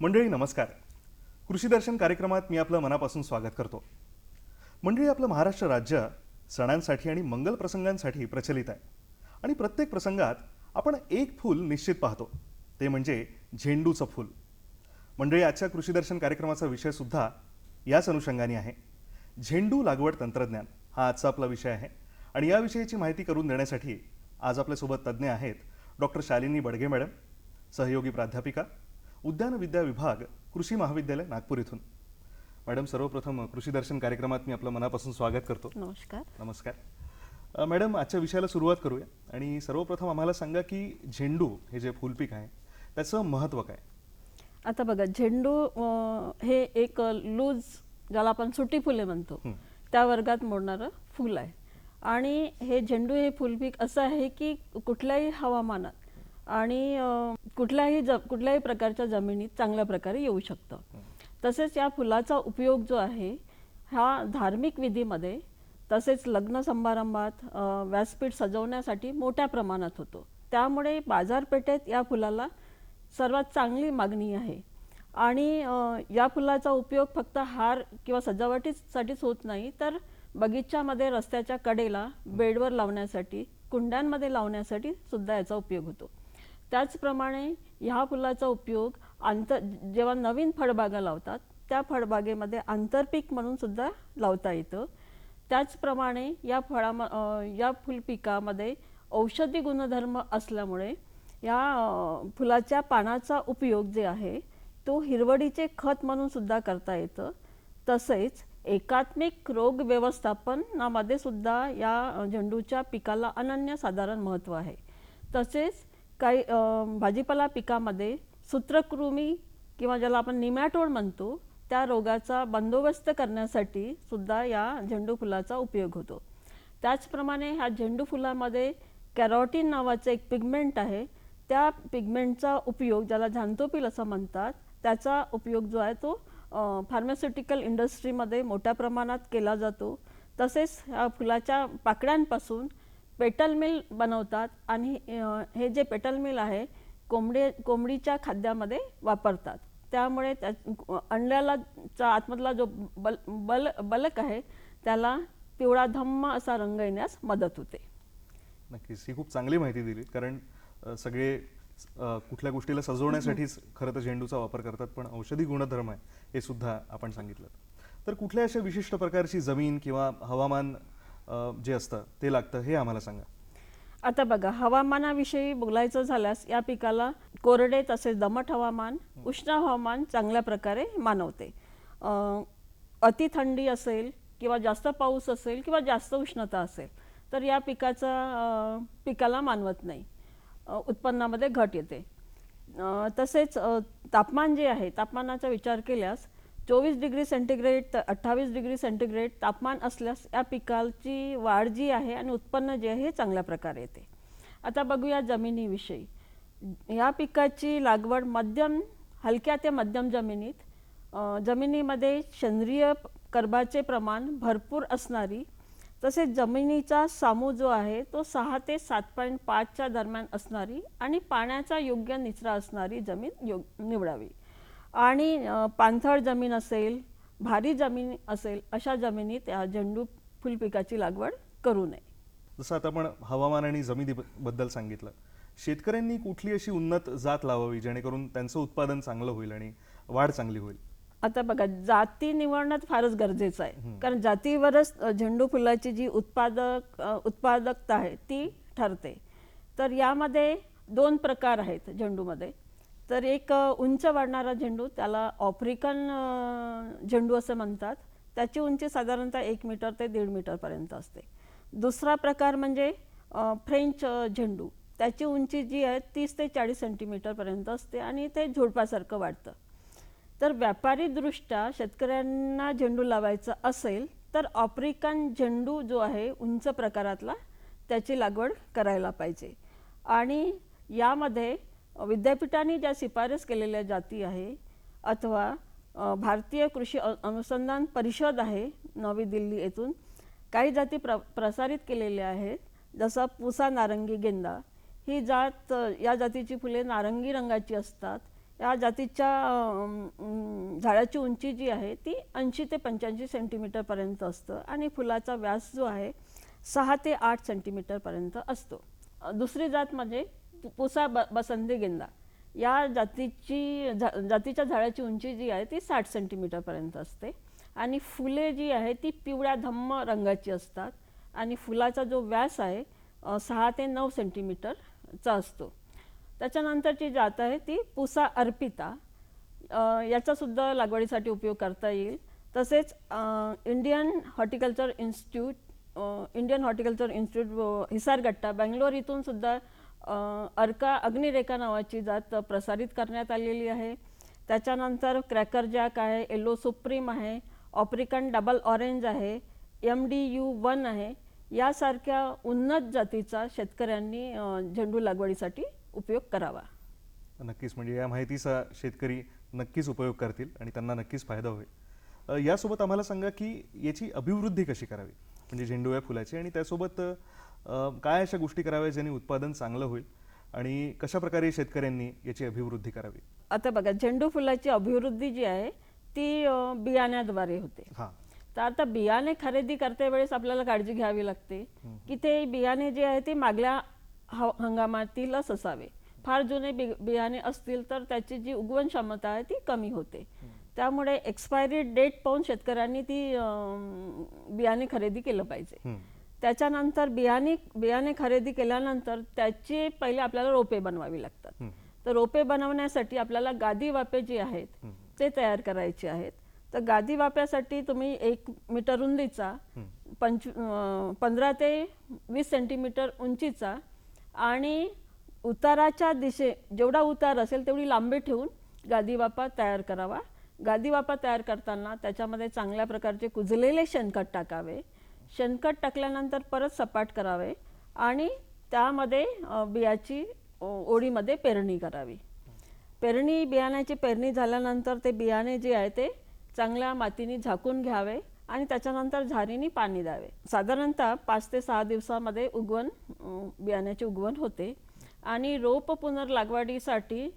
मंडळी नमस्कार. कृषी दर्शन कार्यक्रमात मी आपलं मनापासून स्वागत करतो. मंडळी आपलं महाराष्ट्र राज्य सणांसाठी आणि मंगल प्रसंगांसाठी प्रचलित आहे. आणि प्रत्येक प्रसंगात आपण एक फूल निश्चित पाहतो. ते म्हणजे झेंडूचं फूल. मंडळी आजच्या कृषी दर्शन कार्यक्रमाचा विषयसुद्धा याच अनुषंगाने आहे. झेंडू लागवड तंत्रज्ञान हा आजचा आपला विषय आहे. आणि या विषयाची माहिती करून देण्यासाठी आज आपल्यासोबत तज्ज्ञ आहेत डॉक्टर शालिनी बडगे मॅडम सहयोगी प्राध्यापिका उद्यान विद्या विभाग कृषी महाविद्यालय नागपूर इथून. मॅडम सर्वप्रथम कृषी दर्शन कार्यक्रमात मी आपलं मनापासून स्वागत करतो. नमस्कार. नमस्कार. मॅडम आजच्या विषयाला सुरुवात करूया. आणि सर्वप्रथम आम्हाला सांगा की झेंडू हे जे फुलपीक आहे त्याचं महत्त्व काय? आता बघा झेंडू हे एक लूज ज्याला आपण सुटी फुले म्हणतो. त्या वर्गात मोडणारं फूल आहे. आणि हे झेंडू हे फुलपीक असं आहे की कुठल्याही हवामानात आणि कुठल्याही ज कुठल्याही प्रकारच्या जमिनीत चांगल्या प्रकारे येऊ शकतं. तसेच या फुलाचा उपयोग जो आहे हा धार्मिक विधीमध्ये तसेच लग्न समारंभात व्यासपीठ सजवण्यासाठी मोठ्या प्रमाणात होतो. त्यामुळे बाजारपेठेत या फुलाला सर्वात चांगली मागणी आहे. आणि या फुलाचा उपयोग फक्त हार किंवा सजावटीसाठीच होत नाही तर बगीच्यामध्ये रस्त्याच्या कडेला बेडवर लावण्यासाठी कुंड्यांमध्ये लावण्यासाठी सुद्धा याचा उपयोग होतो. त्याचप्रमाणे ह्या फुलाचा उपयोग आंतर जेव्हा नवीन फळबागा लावतात त्या फळबागेमध्ये आंतरपीक म्हणून सुद्धा लावता येतं. त्याचप्रमाणे या फळा या फुलपिकामध्ये औषधी गुणधर्म असल्यामुळे या फुलाच्या पानाचा उपयोग जे आहे तो हिरवडीचे खत म्हणून सुद्धा करता येतं. तसेच एकात्मिक रोग व्यवस्थापनामध्ये सुद्धा या झेंडूच्या पिकाला अनन्यसाधारण महत्त्व आहे. तसेच काही भाजीपाला पिकामध्ये सूत्रकृमी किंवा ज्याला आपण निमॅटोड म्हणतो त्या रोगाचा बंदोबस्त करण्यासाठी सुद्धा या झेंडू फुलाचा उपयोग होतो. त्याचप्रमाणे ह्या झेंडू फुलामध्ये कॅरोटीन नावाचं एक पिगमेंट आहे. त्या पिगमेंटचा उपयोग ज्याला झांतोपिल असं म्हणतात त्याचा उपयोग जो आहे तो फार्मास्युटिकल इंडस्ट्रीमध्ये मोठ्या प्रमाणात केला जातो. तसेच ह्या फुलाच्या पाकळ्यांपासून पेटल मिल बनवतात आणि हे जे पेटल मिल आहे कोंबडी कोंबडीच्या खाद्यामध्ये वापरतात. त्यामुळे त्या अंड्याला चा आतमधला जो बल बल बलक आहे त्याला पिवळा धम्म असा रंग येण्यास मदत होते. नक्कीच. ही खूप चांगली माहिती दिली कारण सगळे कुठल्या गोष्टीला सजवण्यासाठीच खरं तर झेंडूचा वापर करतात पण औषधी गुणधर्म आहे हे सुद्धा आपण सांगितलं. तर कुठल्या अशा विशिष्ट प्रकारची जमीन किंवा हवामान जे असतं ते लागतं हे आम्हाला सांगा. आता बघा हवामानाविषयी बोलायचं झाल्यास या पिकाला कोरडे तसेच दमट हवामान उष्ण हवामान चांगल्या प्रकारे मानवते. अति थंडी असेल किंवा जास्त पाऊस असेल किंवा जास्त उष्णता असेल तर या पिकाचा पिकाला मानवत नाही. उत्पन्नामध्ये घट येते. तसेच तापमान जे आहे तापमानाचा विचार केल्यास चोवीस डिग्री सेंटीग्रेड तर अठ्ठावीस डिग्री सेंटीग्रेड तापमान असल्यास या पिकाची वाढ जी आहे आणि उत्पन्न जे आहे हे चांगल्या प्रकारे येते. आता बघूया जमिनीविषयी. या पिकाची लागवड मध्यम हलक्या ते मध्यम जमिनीत जमिनीमध्ये सेंद्रिय कर्बाचे प्रमाण भरपूर असणारी तसेच जमिनीचा सामू जो आहे तो सहा ते सात पॉईंट पाचच्या दरम्यान असणारी आणि पाण्याचा योग्य निचरा असणारी जमीन योग निवडावी. आणि पाणथळ जमीन असेल भारी जमीन असेल अशा जमिनीत या झेंडू फुलपिकाची लागवड करू नये. जसं आता आपण हवामान आणि जमिनीबद्दल सांगितलं. शेतकऱ्यांनी कुठली अशी उन्नत जात लावावी जेणेकरून त्यांचं उत्पादन चांगलं होईल आणि वाढ चांगली होईल? आता बघा जाती निवडणं फारच गरजेचं आहे. कारण जातीवरच झेंडू फुलाची जी उत्पादक उत्पादकता आहे ती ठरते. तर यामध्ये दोन प्रकार आहेत झेंडूमध्ये. तर एक उंच वाढणारा झेंडू त्याला आफ्रिकन झेंडू असं म्हणतात. त्याची उंची साधारणतः एक मीटर ते दीड मीटरपर्यंत असते. दुसरा प्रकार म्हणजे फ्रेंच झेंडू. त्याची उंची जी आहे तीस ते चाळीस सेंटीमीटरपर्यंत असते आणि ते झुडपासारखं वाढतं. तर व्यापारीदृष्ट्या शेतकऱ्यांना झेंडू लावायचा असेल तर आफ्रिकन झेंडू जो आहे उंच प्रकारातला त्याची लागवड करायला पाहिजे. आणि यामध्ये विद्यापीठाने ज्या शिफारस केलेल्या जाती आहे अथवा भारतीय कृषी अनुसंधान परिषद आहे नवी दिल्ली येथून काही जाती प्र प्रसारित केलेल्या आहेत जसं पुसा नारंगी गेंदा. ही जात या जातीची फुले नारंगी रंगाची असतात. या जातीच्या झाडाची उंची जी आहे ती ऐंशी ते पंच्याऐंशी सेंटीमीटरपर्यंत असतं आणि फुलाचा व्यास जो आहे सहा ते आठ सेंटीमीटरपर्यंत असतो. दुसरी जात म्हणजे पुसा ब बसंती गेंदा. या जातीची झा जातीच्या झाडाची उंची जी आहे ती साठ सेंटीमीटरपर्यंत असते. आणि फुले जी आहे ती पिवळ्या धम्म रंगाची असतात. आणि फुलाचा जो व्यास आहे सहा ते नऊ सेंटीमीटरचा असतो. त्याच्यानंतरची जात आहे ती पुसा अर्पिता. याचासुद्धा लागवडीसाठी उपयोग करता येईल. तसेच Indian horticulture institute Indian horticulture institute Hesaraghatta Bangalore इथून सुद्धा अर्का अग्निरेखा नावाची जात प्रसारित करण्यात आलेली आहे. त्याच्यानंतर क्रॅकर जॅक आहे येलो सुप्रीम आहे ऑप्रिकन डबल ऑरेंज आहे एम डी यू वन आहे. यासारख्या उन्नत जातीचा शेतकऱ्यांनी झेंडू लागवडीसाठी उपयोग करावा. नक्कीच म्हणजे या माहितीचा शेतकरी नक्कीच उपयोग करतील आणि त्यांना नक्कीच फायदा होईल. यासोबत आम्हाला सांगा की याची अभिवृद्धी कशी करावी? म्हणजे झेंडू या फुलाची आणि त्यासोबत काय अशा गोष्टी कराव्या ज्याने उत्पादन चांगलं होईल आणि कशा प्रकारे शेतकऱ्यांनी याची अभिवृद्धी करावी? आता बघा झेंडू फुलाची अभिवृद्धी जी आहे ती बियाण्याद्वारे होते. तर आता बियाणे खरेदी करते वेळेस आपल्याला काळजी घ्यावी लागते की ते बियाणे जे आहे ते मागल्या हंगामातीलच असावे. फार जुने बि बियाणे असतील तर त्याची जी उगवण क्षमता आहे ती कमी होते. त्यामुळे एक्सपायरी डेट पाहून शेतकऱ्यांनी ती बियाणे खरेदी केलं पाहिजे. त्याच्यानंतर बियाणे बियाणे खरेदी केल्यानंतर त्याची पहिले आपल्याला रोपे बनवावी लागतात. तर रोपे बनवण्यासाठी आपल्याला गादी वापे जी आहेत ते तयार करायचे आहेत. तर गादी वाप्यासाठी तुम्ही एक मीटर रुंदीचा पंच पंधरा ते वीस सेंटीमीटर उंचीचा आणि उताराच्या दिशे जेवढा उतार असेल तेवढी लांबी ठेवून गादी वापा तयार करावा. गादी वापा तयार करताना त्याच्यामध्ये चांगल्या प्रकारचे कुजलेले शेणखत टाकावे. शेणखत टाकल्यानंतर परत सपाट करावे आणि त्यामध्ये बियाची ओळीमध्ये पेरणी करावी. पेरणी बियाण्याची पेरणी झाल्यानंतर ते बियाणे जे आहे ते चांगल्या मातीने झाकून घ्यावे आणि त्याच्यानंतर झारीने पाणी द्यावे. साधारणतः पाच ते सहा दिवसामध्ये उगवण बियाण्याची उगवण होते आणि रोप पुनर्लागवडीसाठी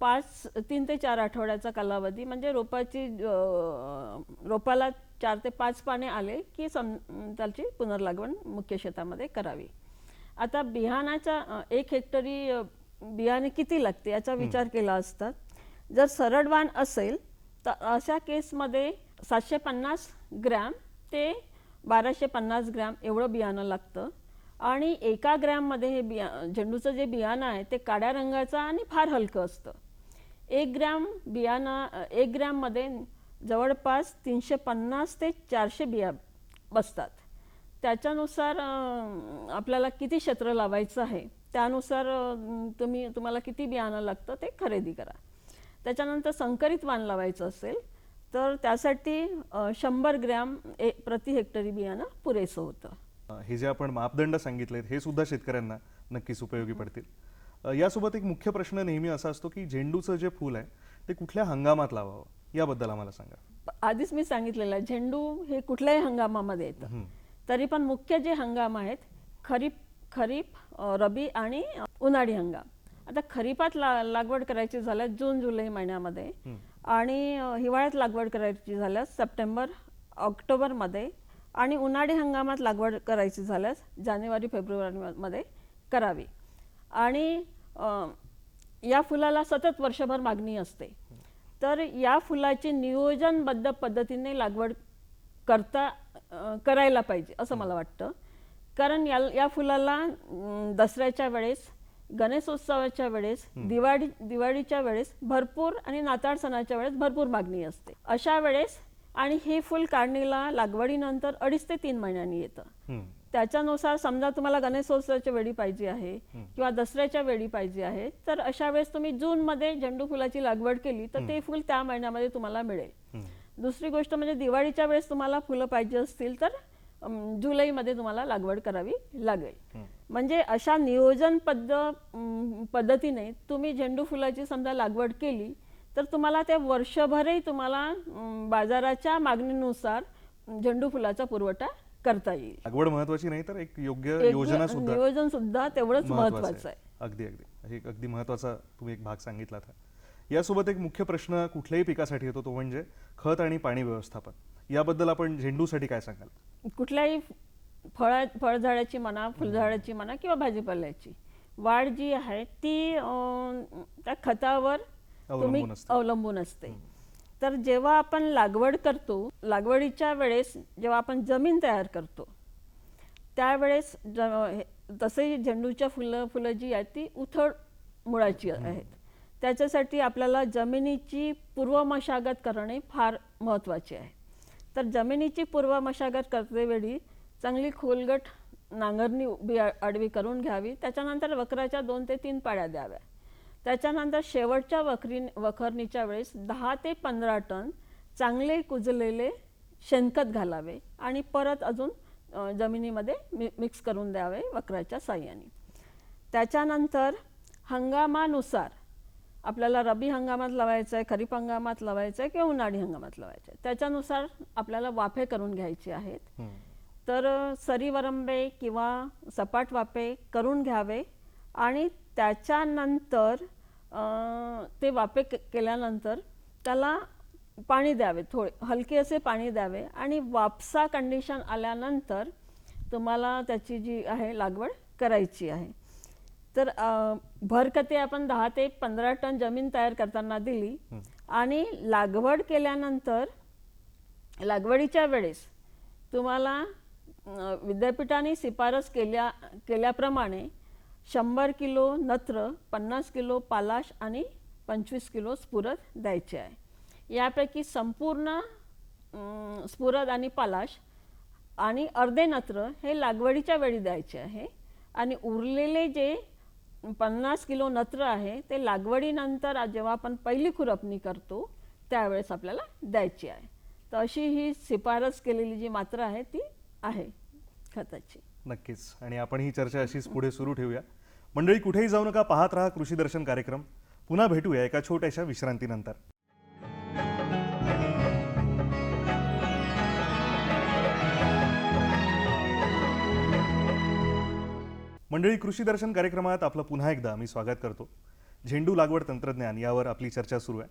पाच तीन ते चार आठवड्याचा कालावधी म्हणजे रोपाची रोपाला चार ते पाच पाने आले की सम त्याची पुनर्लागवण मुख्य शेतामध्ये करावी. आता बियाणाच्या अ, एक हेक्टरी बियाणे किती लागते याचा विचार केला असता जर सरडवाण असेल तर अशा केसमध्ये सातशे पन्नास ग्रॅम ते बाराशे पन्नास ग्रॅम एवढं बियाणं लागतं. आणि एका ग्रॅममध्ये हे बिया झेंडूचं जे बियाणं आहे ते काळ्या रंगाचं आणि फार हलकं असतं. एक ग्रॅम बियाणं एक ग्रॅममध्ये जवळपास तीनशे पन्नास ते चारशे बिया बसतात. त्याच्यानुसार आपल्याला किती क्षेत्र लावायचं आहे त्यानुसार तुम्ही तुम्हाला किती बियाणं लागतं ते खरेदी करा. त्याच्यानंतर संकरित वाण लावायचं असेल तर त्यासाठी शंभर ग्रॅम ए प्रति हेक्टरी बियाणं पुरेसं होतं. हे जे आपण मापदंड सांगितलेत हे सुद्धा शेतकऱ्यांना नक्कीच उपयोगी पडतील. अ, यासोबत एक मुख्य प्रश्न नेहमी असा असतो की झेंडूचं जे फूल आहे ते कुठल्या हंगामात लावावं? याबद्दल आम्हाला सांगा. आधीच मी सांगितलेलं आहे झेंडू हे कुठल्याही हंगामामध्ये येतं. तरी पण मुख्य जे हंगाम आहेत खरीप खरीप रबी आणि उन्हाळी हंगाम. आता खरीपात ला लागवड करायची झाल्यास जून जुलै महिन्यामध्ये आणि हिवाळ्यात लागवड करायची झाल्यास सप्टेंबर ऑक्टोबरमध्ये आणि उन्हाळी हंगामात लागवड करायची झाल्यास जानेवारी फेब्रुवारीमध्ये करावी. आणि या फुलाला सतत वर्षभर मागणी असते. तर या फुलाची नियोजनबद्ध पद्धतीने लागवड करता करायला पाहिजे असं मला वाटतं. कारण या या फुलाला दसऱ्याच्या वेळेस गणेशोत्सवाच्या वेळेस दिवाळी दिवाळीच्या वेळेस भरपूर आणि नाताळ सणाच्या वेळेस भरपूर मागणी असते. अशा वेळेस आणि हे फुल काढणीला लागवडीनंतर अडीच ते तीन महिन्यांनी येतं. त्याच्यानुसार समजा तुम्हाला गणेशोत्सवाच्या वेळी पाहिजे आहे किंवा दसऱ्याच्या वेळी पाहिजे आहे तर अशा वेळेस तुम्ही जूनमध्ये झेंडू फुलाची लागवड केली तर ते फुल त्या महिन्यामध्ये तुम्हाला मिळेल. दुसरी गोष्ट म्हणजे दिवाळीच्या वेळेस तुम्हाला फुलं पाहिजे असतील तर जुलैमध्ये तुम्हाला लागवड करावी लागेल. म्हणजे अशा नियोजन पद्ध पद्धतीने तुम्ही झेंडू फुलाची समजा लागवड केली तर तुम्हाला ते वर्षभरही तुम्हाला बाजाराच्या मागणीनुसार झेंडू फुलाचा पुरवठा करता येईल. लागवड महत्वाची नाही तर एक योग्य एक योजना सुद्धा नियोजन सुद्धा तेवढंच महत्वाचं आहे. अगदी अगदी. हे एक अगदी महत्त्वाचा तुम्ही एक भाग सांगितला था यासोबत एक मुख्य प्रश्न कुठल्याही पिकासाठी येतो तो म्हणजे खत आणि पाणी व्यवस्थापन. याबद्दल आपण झेंडूसाठी काय सांगाल? कुठल्याही फळ फळझाडाची म्हणा फुलझाडाची म्हणा किंवा भाजीपाल्याची. वाढ जी आहे ती त्या खतावर तुम्ही अवलंबून असते. तर जेव्हा आपण लागवड करतो लागवडीच्या वेळेस जेव्हा आपण जमीन तयार करतो त्यावेळेस ज तसंही झेंडूच्या फुलं फुलं जी आहेत ती उथळ मुळाची आहेत. त्याच्यासाठी आपल्याला जमिनीची पूर्व मशागत करणे फार महत्त्वाचे आहे. तर जमिनीची पूर्व मशागत करतेवेळी चांगली खोलगट नांगरणी उभी आडवी करून घ्यावी. त्याच्यानंतर वक्राच्या दोन ते तीन पाड्या द्याव्या. त्याच्यानंतर शेवटच्या वखरी वखरणीच्या वेळेस दहा ते पंधरा टन चांगले कुजलेले शेणखत घालावे आणि परत अजून जमिनीमध्ये मि मिक्स करून द्यावे वक्राच्या साह्याने. त्याच्यानंतर हंगामानुसार आपल्याला रबी हंगामात लावायचं आहे खरीप हंगामात लावायचं आहे किंवा उन्हाळी हंगामात लावायचं आहे. त्याच्यानुसार आपल्याला वाफे करून घ्यायचे आहेत. तर अ, सरी वरंबे किंवा सपाट वाफे करून घ्यावे आणि त्याच्यानंतर ते वाफे के- केल्यानंतर त्याला पाणी द्यावे थोडे हलके असे पाणी द्यावे आणि वापसा कंडिशन आल्यानंतर तुम्हाला त्याची जी आहे लागवड करायची आहे. तर अ, भरखते आपण दहा ते पंधरा टन जमीन तयार करताना दिली आणि लागवड केल्यानंतर लागवडीच्या वेळेस तुम्हाला विद्यापीठाने शिफारस केल्या केल्याप्रमाणे शंभर किलो नत्र पन्नास किलो पालाश आणि पंचवीस किलो स्फुरद द्यायचे आहे. यापैकी संपूर्ण स्फुरद आणि पालाश आणि अर्धे नत्र हे लागवडीच्या वेळी द्यायचे आहे. आणि उरलेले जे पन्नास किलो नत्र आहे ते लागवडीनंतर जेव्हा आपण पहिली खुरपणी करतो त्यावेळेस आपल्याला द्यायची आहे. तर अशी ही शिफारस केलेली जी मात्रा आहे ती आहे खताची. नक्कीच. आणि आपण ही चर्चा अशीच पुढे सुरू ठेवूया. मंडळी कुठेही जाऊ नका पाहत राहा कृषी दर्शन कार्यक्रम. पुन्हा भेटूया एका छोट्याशा विश्रांतीनंतर. मंडळी कृषी दर्शन कार्यक्रमात आपलं पुन्हा एकदा मी स्वागत करतो. झेंडू लागवड तंत्रज्ञान यावर आपली चर्चा सुरू आहे.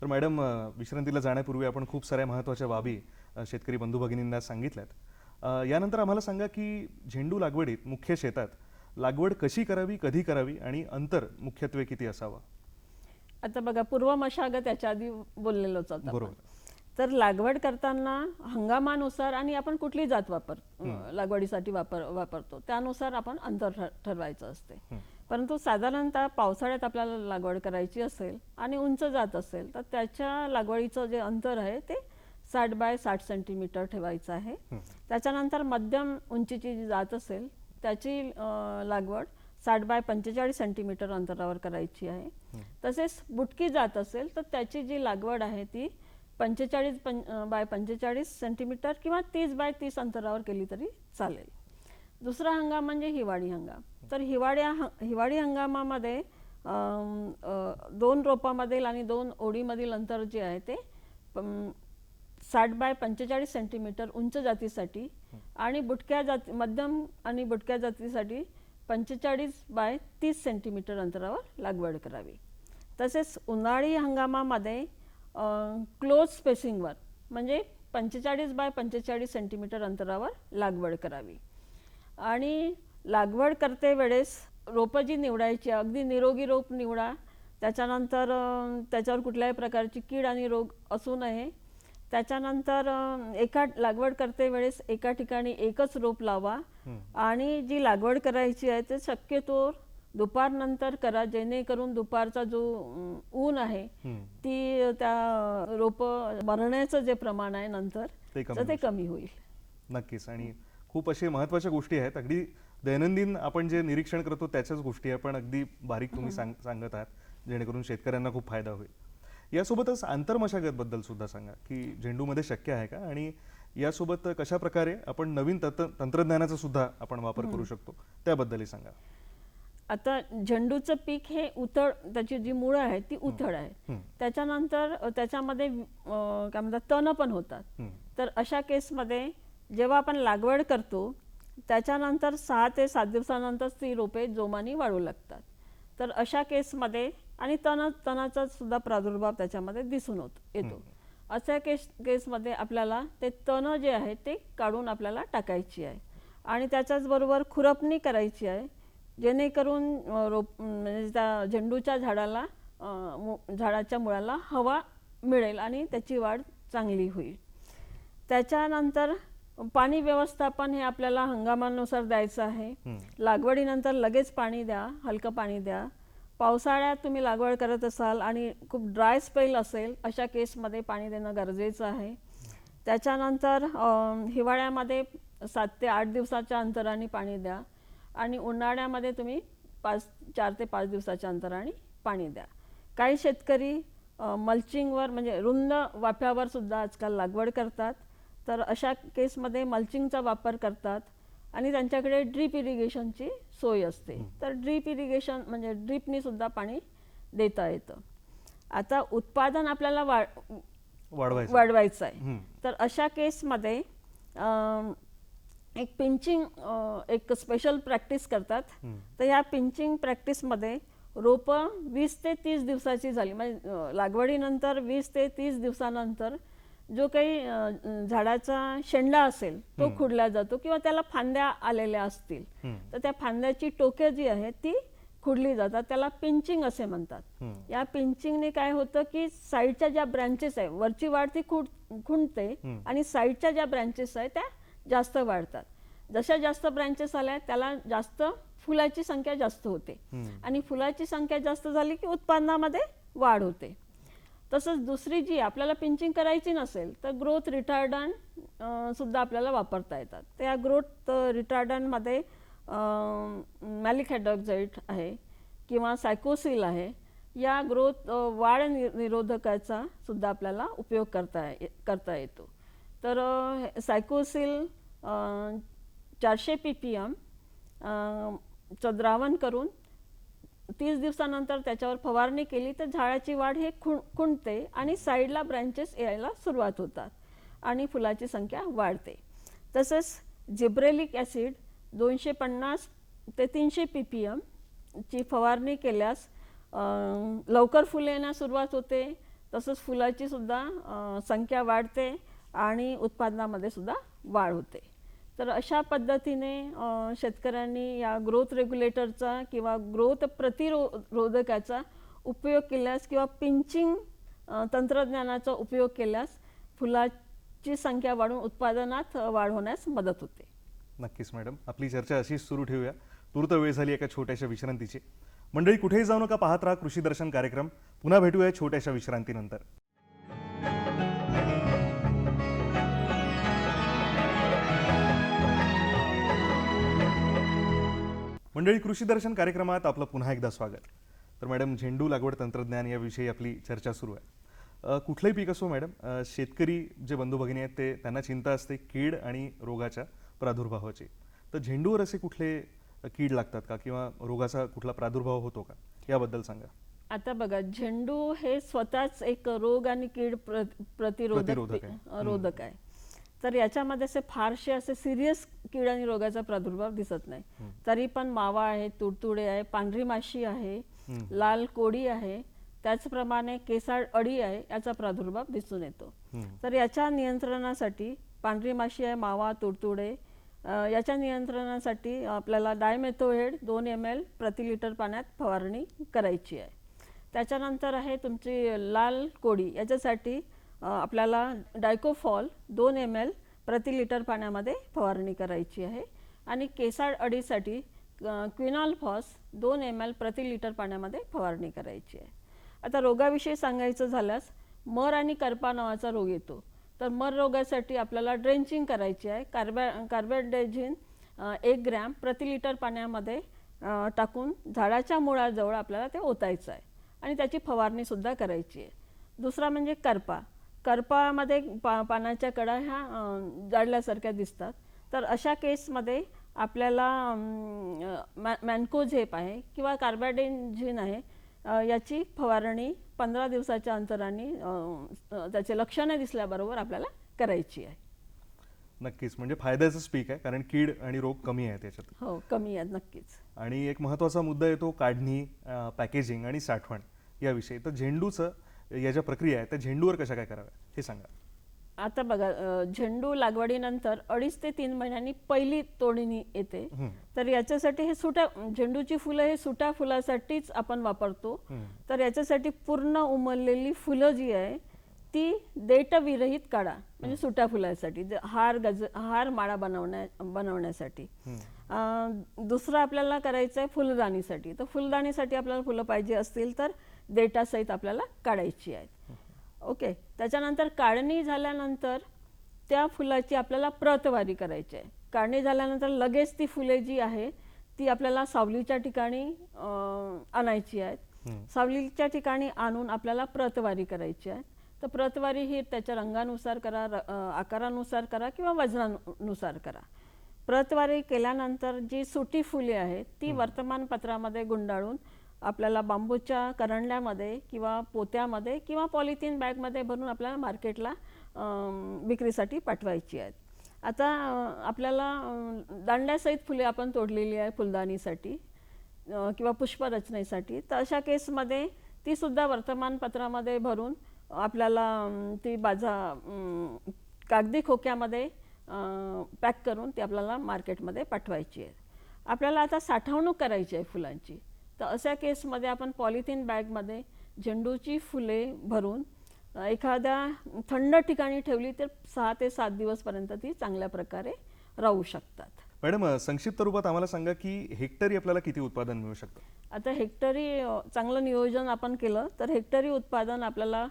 तर मॅडम विश्रांतीला जाण्यापूर्वी आपण खूप साऱ्या महत्त्वाच्या बाबी शेतकरी बंधू भगिनींना सांगितल्यात. यानंतर आम्हाला सांगा की झेंडू लागवडीत मुख्य शेतात लागवड कशी करावी कधी करावी आणि अंतर मुख्यत्वे किती असावं? आता बघा पूर्व मशागत याच्या आधी बोललेलोच बरोबर. तर लागवड करताना हंगामानुसार आणि आपण कुठली जात वापर लागवडीसाठी वापर वापरतो त्यानुसार आपण अंतर ठर- ठरवायचं असते. परंतु साधारणतः पावसाळ्यात आपल्याला लागवड करायची असेल आणि उंच जात असेल तर त्याच्या लागवडीचं जे अंतर आहे ते साठ बाय साठ सेंटीमीटर ठेवायचं आहे. त्याच्यानंतर मध्यम उंचीची जी जात असेल त्याची लागवड साठ बाय पंचेचाळीस सेंटीमीटर अंतरावर करायची आहे. तसेच बुटकी जात असेल तर त्याची जी लागवड आहे ती पंचेचाळीस पं बाय पंचेचाळीस सेंटीमीटर किंवा तीस बाय तीस अंतरावर केली तरी चालेल. दुसरा हंगाम म्हणजे हिवाळी हंगाम. तर हिवाळ्या ह- हिवाळी हंगामामध्ये दोन रोपामधील आणि दोन ओढीमधील अंतर जे आहे ते साठ बाय पंचेचाळीस सेंटीमीटर उंच जातीसाठी आणि बुटक्या जाती मध्यम आणि बुटक्या जातीसाठी पंचेचाळीस बाय तीस सेंटीमीटर अंतरावर लागवड करावी. तसेच उन्हाळी हंगामामध्ये क्लोज स्पेसिंगवर म्हणजे पंचेचाळीस बाय पंचेचाळीस सेंटीमीटर अंतरावर लागवड करावी. आणि लागवड करते वेळेस रोपं जी निवडायची अगदी निरोगी रोप निवडा. त्याच्यानंतर त्याच्यावर कुठल्याही प्रकारची कीड आणि रोग असू नये. त्याच्यानंतर एका लागवड करते वेळेस एका ठिकाणी एकच रोप लावा आणि जी लागवड करायची आहे ते शक्यतो दुपारनंतर करा जेणेकरून दुपारचा जो ऊन आहे. ती त्या रोप मरण्याचं जे प्रमाण आहे नंतर ते कमी होईल. नक्कीच. आणि खूप असे महत्त्वाच्या गोष्टी आहेत. अगदी दैनंदिन आपण जे निरीक्षण करतो त्याच्याच गोष्टी आहे पण अगदी बारीक तुम्ही सांग सांगत आहात जेणेकरून शेतकऱ्यांना खूप फायदा होईल. यासोबतच आंतरमशागतबद्दल सुद्धा सांगा की झेंडूमध्ये शक्य आहे का? आणि यासोबत कशा प्रकारे आपण नवीन तंत्र तंत्रज्ञानाचा सुद्धा आपण वापर करू शकतो त्याबद्दलही सांगा. आता झेंडूचं पीक हे उथळ त्याची जी मुळं आहेत ती उथळ आहे. त्याच्यानंतर त्याच्यामध्ये काय म्हणतात तण पण होतात. तर अशा केसमध्ये जेव्हा आपण लागवड करतो त्याच्यानंतर सहा ते सात दिवसानंतर ती रोपे जोमाने वाढू लागतात. तर अशा केसमध्ये आणि तण तणाचा सुद्धा प्रादुर्भाव त्याच्यामध्ये दिसून होत येतो. अशा केस केसमध्ये आपल्याला ते तण जे आहे ते काढून आपल्याला टाकायची आहे. आणि त्याच्याच बरोबर खुरपणी करायची आहे जेणेकरून रोप म्हणजे त्या झेंडूच्या झाडाला झाडाच्या मुळाला हवा मिळेल आणि त्याची वाढ चांगली होईल. त्याच्यानंतर पाणी व्यवस्थापन हे आपल्याला हंगामानुसार द्यायचं आहे. लागवडीनंतर लगेच पाणी द्या हलकं पाणी द्या. पावसाळ्यात तुम्ही लागवड करत असाल आणि खूप ड्राय स्पेल असेल अशा केसमध्ये पाणी देणं गरजेचं आहे. त्याच्यानंतर हिवाळ्यामध्ये सात ते आठ दिवसाच्या अंतराने पाणी द्या आणि उन्हाळ्यामध्ये तुम्ही पाच चार ते पाच दिवसाच्या अंतराने पाणी द्या. काही शेतकरी मल्चिंगवर म्हणजे रुंद वाफ्यावर सुद्धा आजकाल लागवड करतात. तर अशा केसमध्ये मल्चिंगचा वापर करतात. आणि त्यांच्याकडे ड्रीप इरिगेशनची सोय असते. तर ड्रीप इरिगेशन म्हणजे ड्रीपनी सुद्धा पाणी देता येतं. आता उत्पादन आपल्याला वा वाढवायचं. वाढवायचं आहे. तर अशा केसमध्ये एक पिंचिंग एक स्पेशल प्रॅक्टिस करतात. तर या पिंचिंग प्रॅक्टिसमध्ये रोपं वीस ते तीस दिवसाची झाली. म्हणजे लागवडीनंतर वीस ते तीस दिवसानंतर जो काही झाडाचा शेंडा असेल तो खुडला जातो किंवा त्याला फांद्या आलेल्या असतील. तर त्या फांद्याची टोके जी आहेत ती खुडली जातात त्याला पिंचिंग असे म्हणतात. या पिंचिंगने काय होतं की साईडच्या ज्या ब्रँचेस आहे वरची वाढ ती खुड हम्म. आणि साईडच्या ज्या ब्रँचेस आहेत त्या जास्त वाढतात जशा जास्त ब्रँचेस आल्या त्याला जास्त फुलाची संख्या जास्त होते. आणि फुलाची संख्या जास्त झाली की उत्पन्नामध्ये वाढ होते तसंच दुसरी जी आपल्याला पिंचिंग करायची नसेल तर ग्रोथ रिटार्डन सुद्धा आपल्याला वापरता येतात. त्या ग्रोथ रिटार्डनमध्ये मॅलिक हायड्रॉक्साईड आहे किंवा सायकोसिल आहे या ग्रोथ वाढ नि- निरोधकाचा सुद्धा आपल्याला उपयोग करता ये- करता येतो. तर सायकोसिल चारशे पी पी एम चं द्रावण करून तीस दिवसानंतर त्याच्यावर फवारणी केली तर झाडाची वाढ हे खुण खुंटते आणि साईडला ब्रँचेस यायला सुरुवात होतात आणि फुलाची संख्या वाढते. तसंच जिब्रेलिक ॲसिड दोनशे पन्नास ते तीनशे पी पी एम ची फवारणी केल्यास लवकर फुले येण्यास सुरुवात होते. तसंच फुलाची सुद्धा संख्या वाढते आणि उत्पादनामध्ये सुद्धा वाढ होते. तर अशा पद्धतीने शेतकऱ्यांनी या ग्रोथ रेग्युलेटरचा किंवा ग्रोथ प्रतिरोधकाचा उपयोग केल्यास किंवा पिंचिंग तंत्रज्ञानाचा उपयोग केल्यास फुलाची संख्या वाढून उत्पादनात वाढ होण्यास मदत होते. नक्कीच मॅडम. आपली चर्चा अशीच सुरू ठेवूया. तूर्त वेळ झाली एका छोट्याशा विश्रांतीची. मंडळी कुठेही जाऊ नका पाहत राहा कृषी दर्शन कार्यक्रम. पुन्हा भेटूया छोट्याशा विश्रांतीनंतर. मंडळी कृषी दर्शन कार्यक्रमात आपलं पुन्हा एकदा स्वागत. तर मॅडम झेंडू लागवड तंत्रज्ञान याविषयी आपली चर्चा सुरू आहे. कुठलंही पीक असो मॅडम शेतकरी जे बंधू भगिनी आहेत ते त्यांना चिंता असते कीड आणि रोगाच्या प्रादुर्भावाची. तर झेंडूवर असे कुठले कीड लागतात का किंवा रोगाचा कुठला प्रादुर्भाव होतो का? याबद्दल सांगा. आता बघा झेंडू हे स्वतःच एक रोग आणि कीड प्र- प्रतिरोधक रोधक आहे. तर याच्यामध्ये असे फारसे असे सिरियस कीड आणि रोगाचा प्रादुर्भाव दिसत नाही. तरी पण मावा आहे तुडतुडे आहे पांढरी माशी आहे लाल कोडी आहे त्याचप्रमाणे केसाळ अळी आहे याचा प्रादुर्भाव दिसून येतो. तर याच्या नियंत्रणासाठी पांढरी माशी आहे मावा तुडतुडे याच्या नियंत्रणासाठी आपल्याला डायमेथोहेड दोन एम एल प्रति लिटर पाण्यात फवारणी करायची आहे. त्याच्यानंतर आहे तुमची लाल कोडी याच्यासाठी आपल्याला डायकोफॉल दोन एम एल प्रति लिटर पाण्यामध्ये फवारणी करायची आहे. आणि केसाळ अडीसाठी क्विनॉल फॉस दोन एम एल प्रति लिटर पाण्यामध्ये फवारणी करायची आहे. आता रोगाविषयी सांगायचं झाल्यास मर आणि करपा नावाचा रोग येतो. तर मर रोगासाठी आपल्याला ड्रेंचिंग करायची आहे. कार्बॅ कार्बेडेझिन एक ग्रॅम प्रति लिटर पाण्यामध्ये टाकून झाडाच्या मुळाजवळ आपल्याला ते ओतायचं आहे. आणि त्याची फवारणीसुद्धा करायची आहे. दुसरा म्हणजे करपा. करपामध्ये पा पानाच्या कडा ह्या जाडल्यासारख्या दिसतात. तर अशा केसमध्ये आपल्याला मॅन्कोझेप आहे किंवा कार्बॅडेझिन आहे याची फवारणी पंधरा दिवसाच्या अंतराने त्याचे लक्षणं दिसल्याबरोबर आपल्याला करायची आहे. नक्कीच. म्हणजे फायद्याचंच पीक आहे कारण कीड आणि रोग कमी आहे त्याच्यात हो कमी आहेत नक्कीच. आणि एक महत्त्वाचा मुद्दा येतो काढणी पॅकेजिंग आणि साठवण याविषयी. तर झेंडूचं या ज्या प्रक्रिया आहेत त्या झेंडूवर कशा काय कराव्या हे सांगा. आता बघा झेंडू लागवडीनंतर अडीच ते तीन महिन्यांनी पहिली तोडणी येते. तर याच्यासाठी हे सुट्या झेंडूची फुलं हे सुट्या फुलासाठीच आपण वापरतो. तर याच्यासाठी पूर्ण उमललेली फुलं जी आहे ती देठविरहित काढा म्हणजे सुट्या फुलासाठी हार गज हार माळा बनवण्या बनवण्यासाठी. दुसरं आपल्याला करायचं आहे फुलदाणीसाठी. तर फुलदाणीसाठी आपल्याला फुलं पाहिजे असतील तर देठासहित आपल्याला काढायची आहेत. ओके त्याच्यानंतर काढणी झाल्यानंतर त्या फुलाची आपल्याला प्रतवारी करायची आहे. काढणी झाल्यानंतर लगेच ती फुले जी आहे ती आपल्याला सावलीच्या ठिकाणी आणायची आहेत. सावलीच्या ठिकाणी आणून आपल्याला प्रतवारी करायची आहे तर प्रतवारी ही त्याच्या रंगानुसार करा आकारानुसार करा किंवा वजनानुसार करा. प्रतवारी केल्यानंतर जी सुटी फुले आहेत ती वर्तमानपत्रामध्ये गुंडाळून आपल्याला बांबूच्या करंड्यामध्ये किंवा पोत्यामध्ये किंवा पॉलिथिन बॅगमध्ये भरून आपल्याला मार्केटला विक्रीसाठी पाठवायची आहेत. आता आपल्याला दांड्यासहित फुले आपण तोडलेली आहे फुलदाणीसाठी किंवा पुष्परचनेसाठी. तर अशा केसमध्ये ती सुद्धा वर्तमानपत्रामध्ये भरून आपल्याला ती बाजा कागदी खोक्यामध्ये पॅक करून ती आपल्याला मार्केटमध्ये पाठवायची आहे आपल्याला आता साठवणूक करायची आहे फुलांची. तर अशा केसमध्ये आपण पॉलिथिन बॅगमध्ये झेंडूची फुले भरून एखाद्या थंड ठिकाणी ठेवली तर सहा ते सात दिवसपर्यंत ती चांगल्या प्रकारे राहू शकतात. मॅडम संक्षिप्त रूपात आम्हाला सांगा की हेक्टरी आपल्याला किती उत्पादन मिळू शकतं? आता हेक्टरी चांगलं नियोजन आपण केलं तर हेक्टरी उत्पादन आपल्याला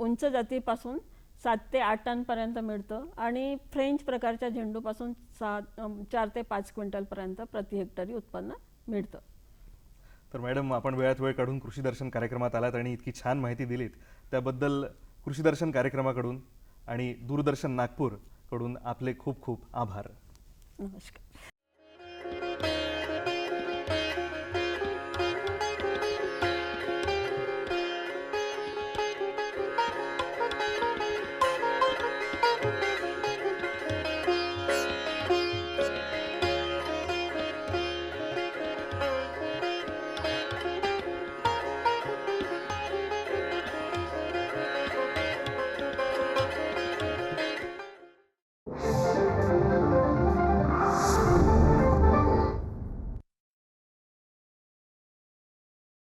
उंच जातीपासून सात ते आठ टनपर्यंत मिळतं आणि फ्रेंच प्रकारच्या झेंडूपासून सात चार ते पाच क्विंटलपर्यंत प्रति हेक्टरी उत्पन्न मिळतं. तर मॅडम आपण वेळात वेळ काढून कृषी दर्शन कार्यक्रमात आलात आणि इतकी छान माहिती दिलीत. त्याबद्दल कृषी दर्शन कार्यक्रमाकडून आणि दूरदर्शन नागपूरकडून आपले खूप खूप आभार. नमस्कार.